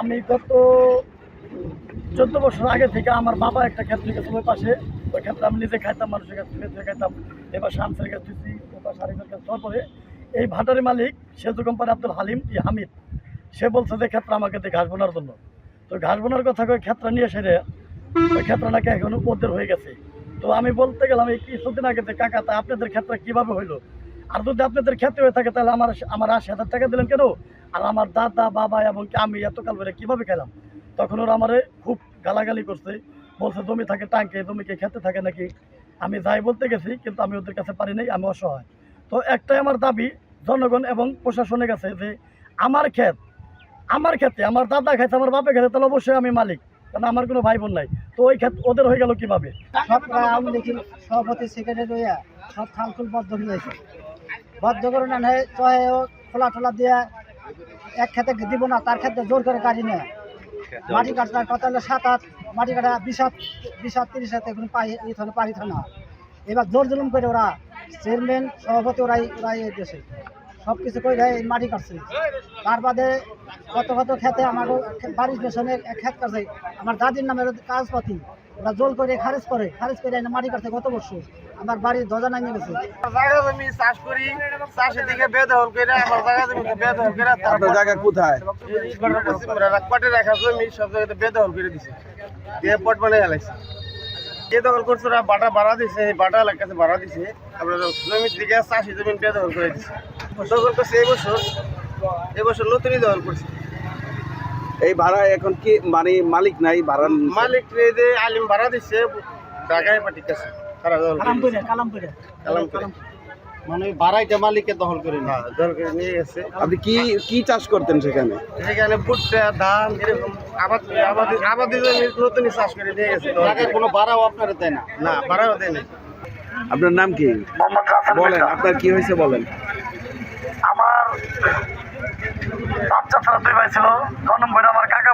আমি গত চোদ্দ বছর আগে থেকে আমার বাবা একটা ক্ষেত্রে গেছিল ওই পাশে। ওই ক্ষেত্রে আমি নিজে খাইতাম, মানুষের কাছ থেকে খাইতাম। এবার শামসের কাছে ওপার আরেকজনের কাছে তারপরে এই ভাটারি মালিক, সেতু কোম্পানি আব্দুল হালিম ই হামিদ, সে বলছে যে, ক্ষেত্রে আমাকে দিয়ে ঘাস বোনার জন্য। তো ঘাস বোনার কথা কয়ে ক্ষেত্রে নিয়ে সেরে ওই ক্ষেত্র নাকি এখন ওদের হয়ে গেছে। তো আমি বলতে গেলাম, এই কিছুদিন আগে যে কাকা, তা আপনাদের ক্ষেত্রে কীভাবে হইল? আর যদি আপনাদের ক্ষেত্রে হয়ে থাকে, তাহলে আমার আমার আশি হাজার টাকা দিলেন কেন? আর আমার দাদা, বাবা এবং আমি এতকাল ধরে কীভাবে খেলাম? তখন ওরা আমারে খুব গালাগালি করছে, বলছে, জমি থাকে টাঙ্কে জমিকে খেতে থাকে নাকি? আমি যাই বলতে গেছি, কিন্তু আমি ওদের কাছে পারি নাই, আমি অসহায়। তো একটাই আমার দাবি, জনগণ এবং প্রশাসনের কাছে যে, আমার ক্ষেত, আমার ক্ষেত্রে আমার দাদা খাইছে, আমার বাপে খেতে তাহলে অবশ্যই আমি মালিক কারণ আমার কোনো ভাই বোন নাই? তো ওই ক্ষেত ওদের হয়ে গেল কীভাবে? সভাপতি, সেক্রেটারি হইয়া সব থালফুল বদ্ধ হয়ে গেছে। বদ্ধ করে না হয় খোলা টোলা দিয়ে এক খেতে দিব না, তার ক্ষেত্রে জোর করে কাটি নেয়। মাটি কাটার কথা হলে সাত আট মাটি কাটা বিশ হাত বিশ হাত, তিরিশ হাতে এখন পাই ই থানা পারি থানা। এবার জোর জুলুম করে ওরা চেয়ারম্যান, সভাপতি ওরাই ওরাই দেশে। সব কিছু করে দেয়, এই মাটি কাটছে তার বাদে কত কত খেতে আমার বাড়ির পেছনে এক খেত কাটছে। আমার দাদির নামের কাগজপাতি ওরা জোল করে খারিজ করে খারিজ করে এনে মাটি কাটছে গত বছর আমার বাড়ির দরজা নামিয়ে গেছে। জায়গা জমি চাষ করি চাষের দিকে করে আমার জায়গা জমিকে বেদখল করে আপনার জায়গা কোথায়? রাখপাটে রাখা জমি সব জায়গাতে করে দিছে। দিয়ে পট বানিয়ে হেলাইছে যে দখল করছে ওরা বাটা বাড়া দিছে এই বাটা এলাকাতে বাড়া দিছে। আপনার জমির দিকে চাষি জমি বেদখল করে দিছে। দখল করছে এই বছর এই বছর নতুনই দখল করছে। এই ভাড়া এখন কি মানে মালিক নাই ভাড়া মালিক যে আলিম ভাড়া দিচ্ছে ঢাকায় পাঠিয়ে তারা দখল করে কালামপুরে। কালামপুরে। মানে বাড়াইটা মালিককে দখল করে হ্যাঁ দখল করে নিয়ে গেছে। আপনি কি কি চাষ করতেন সেখানে? সেখানে ভুট্টা ধান এরকম আবাদ আবাদি আবাদি জমি নতুনই চাষ করে নিয়ে গেছে টাকার কোনো ভাড়াও আপনারা দেয় না? না ভাড়াও দেয়নি আপনার নাম কি? বলেন আপনার কি হয়েছে বলেন। বাচ্চা ছাড়া দুই ভাই ছিল। আমার কাকা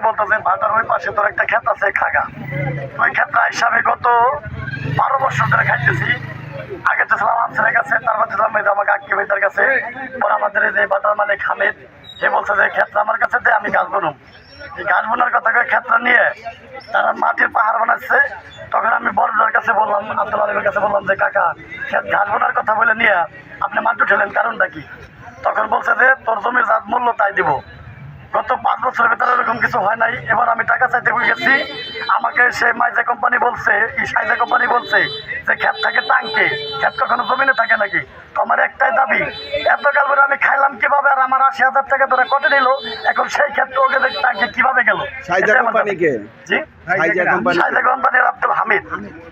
ওই পাশে তোর একটা ক্ষেত আছে, খাগা। ওই হিসাবে গত বারো বছর ধরে খাইতেছি। আগে তো ছিলাম কাছে ছিলাম কাকি ভাইটার কাছে। পরে আমাদের যে হামিদ সে বলছে যে ক্ষেত্র আমার কাছে দে, আমি গাছ বনুম। এই গাছ বোনার কথা ক্ষেত্র নিয়ে তারা মাটির পাহাড় বানাচ্ছে। তখন আমি বড়দের কাছে বললাম, আব্দুল আলমের কাছে বললাম যে, কাকা, ক্ষেত ঘাস বোনার কথা বলে নিয়ে আপনি মাটি উঠেলেন, কারণটা কি? তখন বলছে যে তোর জমির জাত মূল্য তাই দিব। গত পাঁচ বছরের ভিতরে এরকম কিছু হয় নাই। এবার আমি টাকা চাইতে বই গেছি। আমাকে সে মাইজা কোম্পানি বলছে ই সাইজা কোম্পানি বলছে যে ক্ষেত থাকে টাঙ্কে ক্ষেত কখনো জমিনে থাকে নাকি? তো আমার একটাই দাবি এত কাল ধরে আমি খাইলাম কীভাবে আর আমার আশি হাজার টাকা ধরে কটে নিল? এখন সেই ক্ষেত্রে ওকে দেখ- টাঙ্কে কীভাবে গেল? সাইজা কোম্পানিকে জি? সাইজা কোম্পানি সাইজা কোম্পানির আব্দুল হামিদ।